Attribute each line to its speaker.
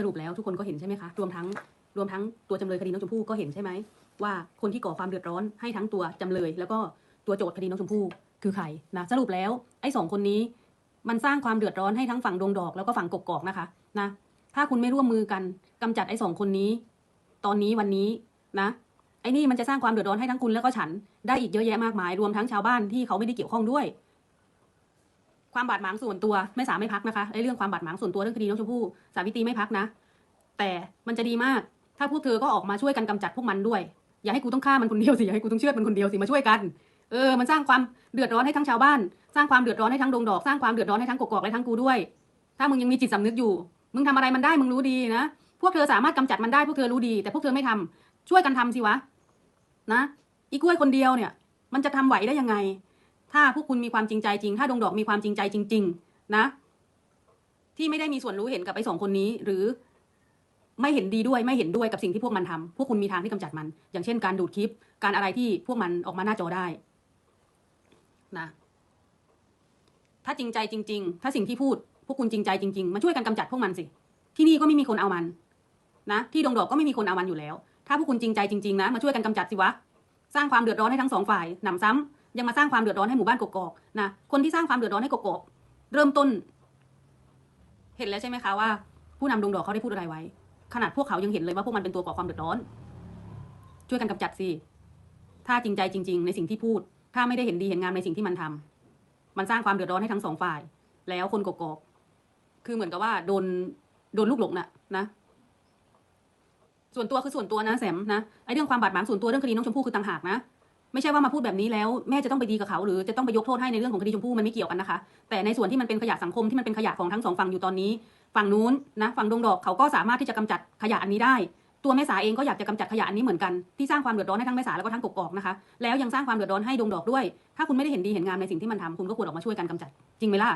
Speaker 1: สรุปแล้วทุกคนก็เห็นใช่ไหมคะ รวมทั้งรวมทั้งตัวจำเลยคดีน้องชมพู่ก็เห็นใช่ไหมว่าคนที่ก่อความเดือดร้อนให้ทั้งตัวจำเลย แล้วก็ตัวโจทย์คดีน้องชมพู่คือใครนะสรุปแล้วไอ้สองคนนี้ มันสร้างความเดือดร้อนให้ทั้งฝั่งดงดอก แล้วก็ฝั่งกกอกนะคะนะถ้าคุณไม่ร่วมมือกันกำจัดไอ้สองคนนี้ ตอนนี้วันนี้นะไอ้นี่มันจะสร้างความเดือดร้อนให้ทั้งคุณแล้วก็ฉันได้อีกเยอะแยะมากมาย รวมทั้งชาวบ้านที่เขาไม่ได้เกี่ยวข้องด้วย ความบาดหมางส่วนตัวไม่สามไม่พักนะคะไอ้เรื่องความบาดหมางส่วนตัวเรื่องคดีน้องชมพู่สาวิตรีไม่พักนะ แต่มันจะดีมาก ถ้าพวกเธอก็ออกมาช่วยกันกำจัดพวกมันด้วย อย่าให้กูต้องฆ่ามันคนเดียวสิอย่าให้กูต้องเชือดมันคนเดียวสิมาช่วยกันเออมันสร้างความเดือดร้อนให้ทั้งชาวบ้าน สร้างความเดือดร้อนให้ทั้งดงดอกสร้างความเดือดร้อนให้ทั้งกกอกและทั้งกูด้วย ถ้ามึงยังมีจิตสำนึกอยู่ มึงทำอะไรมันได้มึงรู้ดีนะพวกเธอสามารถกำจัดมันได้พวกเธอรู้ดี แต่พวกเธอไม่ทำช่วยกันทำสิวะนะอีกล้วยคนเดียวเนี่ย มันจะทำไหวได้ยังไง ถ้าพวกคุณมีความจริงใจจริง ถ้าดงดอกมีความจริงใจจริง ๆ นะ ที่ไม่ได้มีส่วนรู้เห็นกับไอ้สองคนนี้ หรือไม่เห็นดีด้วยไม่เห็นด้วยกับสิ่งที่พวกมันทำพวกคุณมีทางที่กำจัดมัน อย่างเช่น การดูดคลิป การอะไรที่พวกมันออกมาหน้าจอได้ นะ ถ้าจริงใจจริง ๆ ถ้าสิ่งที่พูด พวกคุณจริงใจจริง ๆ มาช่วยกันกำจัดพวกมันสิ ที่นี่ก็ไม่มีคนเอามัน นะ ที่ดงดอกก็ไม่มีคนเอามันอยู่แล้ว ถ้าพวกคุณจริงใจจริง ๆ นะ มาช่วยกันกำจัดสิวะ สร้างความเดือดร้อนให้ทั้งสองฝ่ายหนำซ้ำ ยังมาสร้างความเดือดร้อนให้หมู่บ้านกกอกนะคนที่สร้างความเดือดร้อนให้กกอกเริ่มต้น เห็นแล้วใช่ไหมคะว่า ผู้นำดงดอกเขาได้พูดอะไรไว้ ขนาดพวกเขายังเห็นเลยว่าพวกมันเป็นตัวก่อความเดือดร้อน ช่วยกันกำจัดสิถ้าจริงใจจริง ๆ ในสิ่งที่พูด ถ้าไม่ได้เห็นดีเห็นงามในสิ่งที่มันทำมันสร้างความเดือดร้อนให้ทั้งสองฝ่าย แล้วคนกกอกคือเหมือนกับว่าโดนโดนลูกหลงน่ะนะส่วนตัวคือส่วนตัวนะแสมนะไอ้เรื่องความบาดหมางส่วนตัวเรื่องคดีน้องชมพู่คือต่างหากนะ ไม่ใช่ว่ามาพูดแบบนี้แล้วแม่จะต้องไปดีกับเขาหรือจะต้องไปยกโทษให้ในเรื่องของคดีชมพู่มันไม่เกี่ยวกันนะคะ แต่ในส่วนที่มันเป็นขยะสังคมที่มันเป็นขยะของทั้งสองฝั่งอยู่ตอนนี้ ฝั่งนู้นนะฝั่งดงดอกเขาก็สามารถที่จะกำจัดขยะอันนี้ได้ ตัวแม่สาเองก็อยากจะกำจัดขยะอันนี้เหมือนกันที่สร้างความเดือดร้อนให้ทั้งแม่สาแล้วก็ทั้งกกอกนะคะแล้วยังสร้างความเดือดร้อนให้ดงดอกด้วย ถ้าคุณไม่ได้เห็นดีเห็นงามในสิ่งที่มันทำคุณก็ควรออกมาช่วยกันกำจัดจริงไหมล่ะ